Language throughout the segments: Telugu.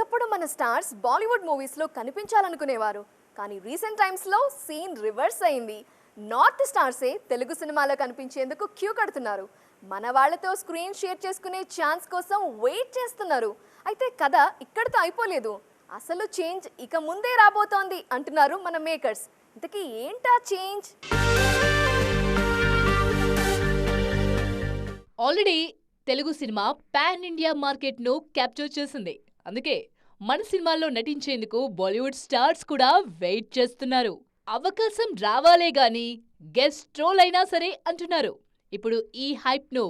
ఒకప్పుడు మన స్టార్స్ బాలీవుడ్ మూవీస్లో కనిపించాలనుకునేవారు. కానీ రీసెంట్ టైమ్స్లో సీన్ రివర్స్ అయింది. నార్త్ స్టార్సే తెలుగు సినిమాలో కనిపించేందుకు క్యూ కడుతున్నారు. మన వాళ్ళతో స్క్రీన్ షేర్ చేసుకునే ఛాన్స్ కోసం వెయిట్ చేస్తున్నారు. అయితే కథ ఇక్కడితో అయిపోలేదు. అసలు చేంజ్ ఇక ముందే రాబోతోంది అంటున్నారు మన మేకర్స్. ఇంతకీ ఏంటా change? Already Telugu cinema pan India మార్కెట్ను క్యాప్చర్ చేసింది. అందుకే మన సినిమాల్లో నటించేందుకు బాలీవుడ్ స్టార్స్ కూడా వెయిట్ చేస్తున్నారు. అవకాశం రావాలే గాని గెస్ట్ రోల్ అయినా సరే అంటున్నారు. ఇప్పుడు ఈ హైప్ను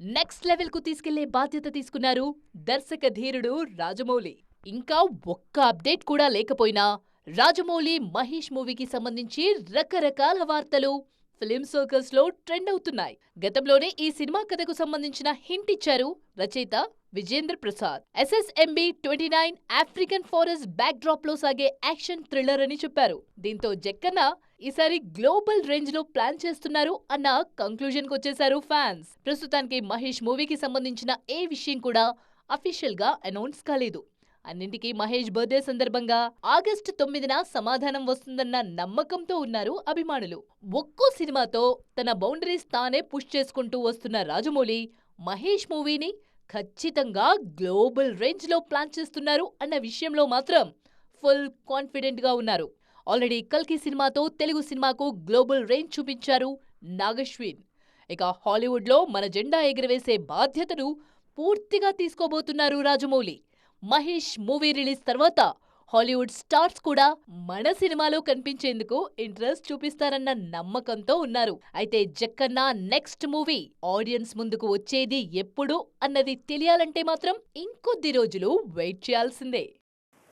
నెక్స్ట్ లెవెల్కు తీసుకెళ్ళే బాధ్యత తీసుకున్నారు దర్శక ధీరుడు రాజమౌళి. ఇంకా ఒక్క అప్డేట్ కూడా లేకపోయినా రాజమౌళి మహేష్ మూవీకి సంబంధించి రకరకాల వార్తలు ఫిలిం సర్కిల్స్లో ట్రెండ్ అవుతున్నాయి. గతంలోనే ఈ సినిమా కథకు సంబంధించిన హింట్ ఇచ్చారు రచయిత Vijayendra Prasad. SSMB twenty nine African forest back డ్రాప్లో సాగే యాక్షన్ థ్రిల్లర్ అని చెప్పారు. దీంతో జక్కన్న ఈసారి గ్లోబల్ రేంజ్లో ప్లాన్ చేస్తున్నారు అన్న కంక్లూజన్కు వచ్చేశారు ఫ్యాన్స్. ప్రస్తుతానికి మహేష్ మూవీకి సంబంధించిన ఏ విషయం కూడా అఫీషియల్గా అనౌన్స్ కాలేదు. అన్నింటికీ మహేష్ బర్త్డే సందర్భంగా ఆగస్టు తొమ్మిదిన సమాధానం వస్తుందన్న నమ్మకంతో ఉన్నారు అభిమానులు. ఒక్కో సినిమాతో తన బౌండరీస్ తానే పుష్ చేసుకుంటూ వస్తున్న రాజమౌళి మహేష్ మూవీని ఖచ్చితంగా గ్లోబల్ రేంజ్లో ప్లాన్ చేస్తున్నారు అన్న విషయంలో మాత్రం ఫుల్ కాన్ఫిడెంట్గా ఉన్నారు. ఆల్రెడీ కల్కి సినిమాతో తెలుగు సినిమాకు గ్లోబల్ రేంజ్ చూపించారు నాగశ్విన్. ఇక హాలీవుడ్లో మన జెండా ఎగురవేసే బాధ్యతను పూర్తిగా తీసుకోబోతున్నారు రాజమౌళి. మహేష్ మూవీ రిలీజ్ తర్వాత హాలీవుడ్ స్టార్స్ కూడా మన సినిమాలో కనిపించేందుకు ఇంట్రెస్ట్ చూపిస్తారన్న నమ్మకంతో ఉన్నారు. అయితే జక్కన్న నెక్స్ట్ మూవీ ఆడియన్స్ ముందుకు వచ్చేది ఎప్పుడు అన్నది తెలియాలంటే మాత్రం ఇంకొద్ది రోజులు వెయిట్ చేయాల్సిందే.